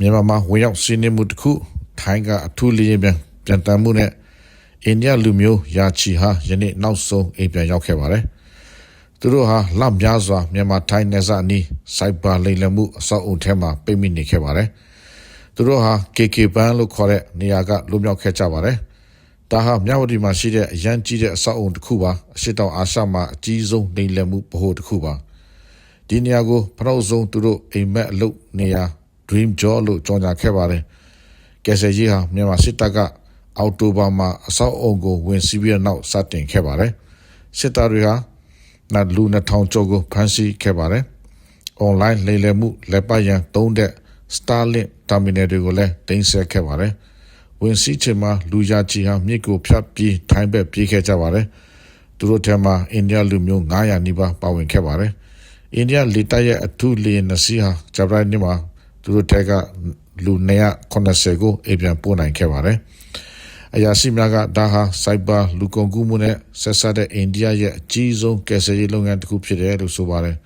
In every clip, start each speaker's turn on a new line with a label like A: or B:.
A: မြန်မာမှာဝင်ရောက်စီးနင်းမှုတစ်ခုထိုင်းကအထူးလေးရင်ပြန်ပြန်တမ်းမှုနဲ့အိန္ဒိယလူမျိုးယာချီဟာယနေ့နောက်ဆုံးအိမ်ပြန်ရောက်ခဲ့ပါတယ်။သူတို့ဟာလမ်းများစွာမြန်မာထိုင်းနယ်စပ်အနီးစိုက်ဘာလိမ်လည်မှုအဆောက်အုံထဲမှာပိတ်မိနေခဲ့ပါတယ်။သူတို့ဟာ KK ဘန်လို့ခေါ်တဲ့နေရာကလွတ်မြောက်ခဲ့ကြပါတယ်။ဒါဟာမြဝတီမှာရှိတဲ့အရန်ကြီးတဲ့အဆောက်အုံတစ်ခုပါအရှိတောင်အာရှမှာအကြီးဆုံးလိမ်လည်မှုဗဟိုတစ်ခုပါဒီနေရာကိုဖနောက်ဆုံးသူတို့အိမ်မက်အလုပ်နေရာ Dream Job လို့ကြော်ညာခဲ့ပါတယ်။ကယ်ဆယ်ကြီးဟာမြန်မာစစ်တပ်ကအောက်တိုဘာမှာအဆောက်အုံကိုဝင်စီးပြီးနောက်စတင်ခဲ့ပါတယ်။စစ်တပ်တွေဟာနတ်လူ2000ကျော်ကိုဖမ်းဆီးခဲ့ပါတယ်။ online လိမ်လည်မှုလက်ပတ်ရန်တုံးတဲ့ Starlink terminal တွေကိုလည်းတင်ဆက်ခဲ့ပါတယ်။ဝင်စီးချိန်မှာလူရချီဟာမြစ်ကိုဖြတ်ပြီးထိုင်းဘက်ပြေးခဲ့ကြပါတယ်။သူတို့ထဲမှာအိန္ဒိယလူမျိုး900နီးပါးပါဝင်ခဲ့ပါတယ်။အိန္ဒိယလေတပ်ရဲ့အထူးလေယာဉ်နှစ်စီးဟာဂျပန်နေ့မှာ သူတို့တဲကလူ280ကိုအပြန်ပို့နိုင်ခဲ့ပါတယ်။အရာရှိများကဒါဟာစိုက်ဘာလူကုန်ကူးမှုနဲ့ဆက်ဆက်တဲ့အိန္ဒိယရဲ့အကြီးဆုံးကယ်ဆယ်ရေးလုပ်ငန်းတစ်ခုဖြစ်တယ်လို့ဆိုပါတယ်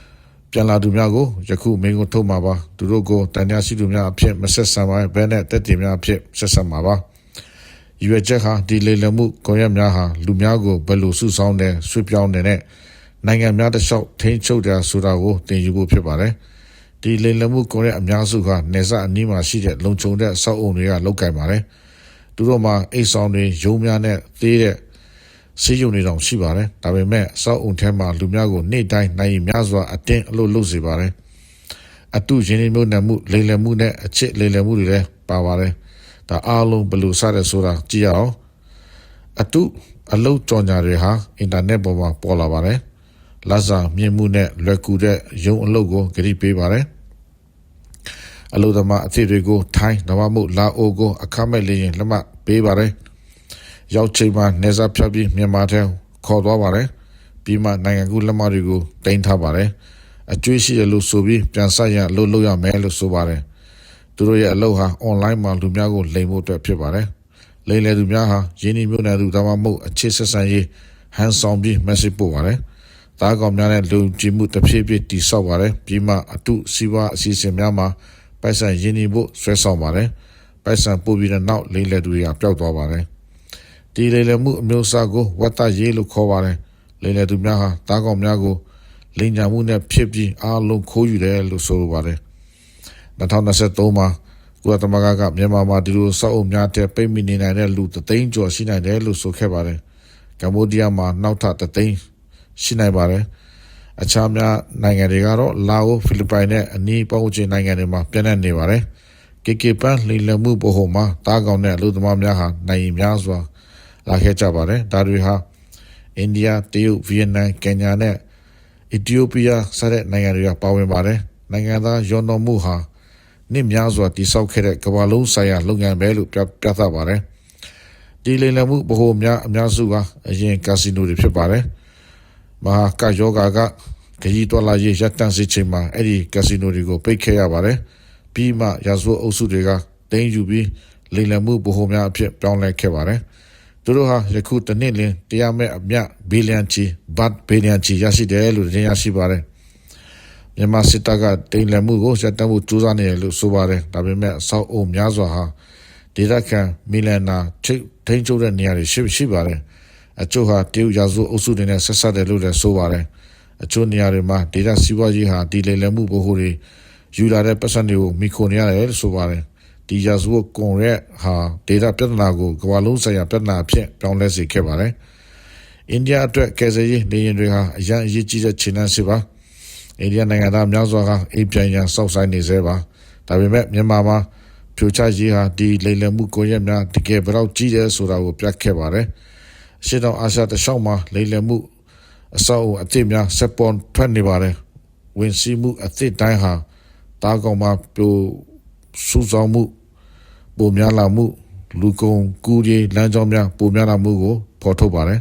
A: ။ပြန်လာသူများကိုယခုမင်းကိုထုတ်မှာပါသူတို့ကိုတန်ညာရှိသူများအဖြစ်မဆက်ဆံပါဘဲနဲ့တက်တင်များအဖြစ်ဆက်ဆံပါပါ။ရွေချက်ဟာဒီလေလမှုကွန်ရက်များဟာလူများကိုဘယ်လိုစုဆောင်းတဲ့ဆွေးပြောင်းနေတဲ့နိုင်ငံများတစ်လျှောက်ထိန်းချုပ်တယ်ဆိုတာကိုသင်ယူဖို့ဖြစ်ပါတယ်။ ဒီလိမ်လည်မှုကွန်ရက်အများစုကနေဆက်အနီးမှာရှိတဲ့လုံခြုံတဲ့စောက်အုံတွေကလောက်ကင်ပါတယ်သူတို့မှာအိတ်ဆောင်တွေရုံးများနဲ့သေးတဲ့စီးရုံတွေတောင်ရှိပါတယ်ဒါပေမဲ့စောက်အုံထဲမှာလူများကိုနေ့တိုင်းနိုင်များစွာအတင်းအလို့လုပ်စေပါတယ်အတုရင်းနှီးမှုနဲ့မှုလိမ်လည်မှုနဲ့အချစ်လိမ်လည်မှုတွေလည်းပါပါတယ်ဒါအားလုံးဘယ်လိုစတဲ့ဆိုတာကြည့်ရအောင်အတုအလုတ်ကြော်ညာတွေဟာအင်တာနက်ပေါ်မှာပေါ်လာပါတယ် လက်စာမြင့်မှုနဲ့လွယ်ကူတဲ့ရုံအလုပ်ကိုဂရုပေးပါတယ်အလို့သမားအသစ်တွေကိုထိုင်းနဝမှုလာအိုကိုအခမဲ့လေးရင်လက်မှတ်ပေးပါတယ်ရောက်ချိန်မှာနေစားဖြတ်ပြီးမြန်မာထဲခေါ်သွားပါတယ်ပြီးမှနိုင်ငံကူးလက်မှတ်တွေကိုတင်ထားပါတယ်အကျွေးရှိရလို့ဆိုပြီးပြန်ဆက်ရလို့လုပ်ရမယ်လို့ဆိုပါတယ်သူတို့ရဲ့အလုပ်ဟာ online မှာလူများကိုလိမ်ဖို့အတွက်ဖြစ်ပါတယ်လိမ်လေသူများဟာရင်းနှီးမြှုပ်နှံသူဒါမှမဟုတ်အခြေဆက်ဆံရေးဟန်ဆောင်ပြီး message ပို့ပါတယ် သားကောင်များနဲ့လူကြည်မှုတစ်ဖြည်းဖြည်းတည်ဆောက်ပါတယ်ပြီးမှအတုစီးပွားအစီအစဉ်များမှာပိုက်ဆံရင်းနှီးဖို့ဆွဲဆောင်ပါတယ်ပိုက်ဆံပို့ပြီးတဲ့နောက်လိမ့်လက်တွေကပျောက်သွားပါတယ်ဒီလိမ့်လက်မှုအမျိုးအစားကိုဝတ်တရေးလို့ခေါ်ပါတယ်လိမ့်လက်သူများဟာသားကောင်များကိုလိန်ညာမှုနဲ့ဖြစ်ပြီးအားလုံးခိုးယူတယ်လို့ဆိုပါတယ်2023မှာကုလသမဂ္ဂကမြန်မာမှာဒီလိုစောက်အုပ်များတဲ့ပိတ်မိနေနိုင်တဲ့လူသသိန်းကျော်ရှိနိုင်တယ်လို့ဆိုခဲ့ပါတယ်ကမ္ဘောဒီးယားမှာနောက်ထပ်သသိန်း ရှိနိုင်ပါတယ်အခြားများနိုင်ငံတွေကတော့လာအိုဖိလစ်ပိုင်နဲ့အနီးပတ်ဝန်းကျင်နိုင်ငံတွေမှာပြန့်နှံ့နေပါတယ်ကေကေပန်လိလမှုဘဟုမှာတားကောင်တဲ့အလို့သမားများဟာနိုင်များစွာလာခဲ့ကြပါတယ်ဒါတွေဟာအိန္ဒိယတရုတ်ဗီယက်နမ်ကင်ညာနဲ့အီသီယိုးပီးယားစတဲ့နိုင်ငံတွေကပါဝင်ပါတယ်နိုင်ငံသားရောတော်မှုဟာနှစ်များစွာတိစောက်ခဲ့တဲ့ကမ္ဘာလုံးဆိုင်ရာလုပ်ငန်းပဲလို့ပြပြသပါတယ်ဒီလိမ်လည်မှုဗဟိုများအများစုကအရင်ကာစီနိုတွေဖြစ်ပါတယ် မဟာကယောဂါကခရီးတော်လာရေးရပ်တန့်စေချိန်မှာအဲ့ဒီကက်စီနိုတွေကိုပိတ်ခဲ့ရပါတယ်ပြီးမှရာဇဝတ်အုပ်စုတွေကတင်းယူပြီးလိမ်လည်မှုဗဟိုများအဖြစ်ပြောင်းလဲခဲ့ပါတယ်သူတို့ဟာယခုတနည်းလင်းတရားမဲ့အမြဘီလီယံချီဘတ်ဘီလီယံချီရရှိတယ်လို့တင်ရရှိပါတယ်မြန်မာစစ်တပ်ကတိမ်လည်မှုကိုရပ်တန့်မှုစူးစမ်းနေတယ်လို့ဆိုပါတယ်ဒါပေမဲ့အဆောက်အုံများစွာဟာဒေသခံမီလန်နာထိန်းချုပ်တဲ့နေရာတွေရှိရှိပါတယ် အချို့ဟာတရုတ်ရာဇဝတ်အုပ်စုတွေနဲ့ဆက်ဆက်တယ်လို့လည်းဆိုပါတယ်အချို့နေရာတွေမှာဒေတာစီးပွားရေးဟာဒီလေလည်မှုဘို့ဟိုတွေယူလာတဲ့ပတ်စံတွေကိုမိခိုနေရတယ်လို့ဆိုပါတယ်ဒီရာဇဝတ်ကွန်ရက်ဟာဒေတာပြဿနာကိုကမ္ဘာလုံးဆိုင်ရာပြဿနာအဖြစ်ပြောင်းလဲစေခဲ့ပါတယ်အိန္ဒိယအတွက်ကယ်ဆယ်ရေးနေရင်တွေဟာအရန်အရေးကြီးတဲ့ခြေလှမ်းစစ်ပါအိန္ဒိယနိုင်ငံသားများစွာကအိမ်ပြန်ရန်စောက်ဆိုင်နေသေးပါဒါပေမဲ့မြန်မာမှာဖြိုချရေးဟာဒီလိမ်လည်မှုကိုရက်များတကယ်ဘယ်တော့ကြီးတယ်ဆိုတာကိုပြခဲ့ပါတယ်။ ရှေ့တောင်အာရှတလျှောက်မှာလိမ့်လည်မှုအဆောက်အုံအသစ်များဆက်ပေါ်ထွက်နေပါတယ်ဝင်စီးမှုအသစ်တိုင်းဟာတားကောင်မှာပြိုစူးစောင်းမှုပုံများလာမှုလူကုန်ကူးရေးလမ်းကြောင်းများပုံများလာမှုကိုဖော်ထုတ်ပါတယ်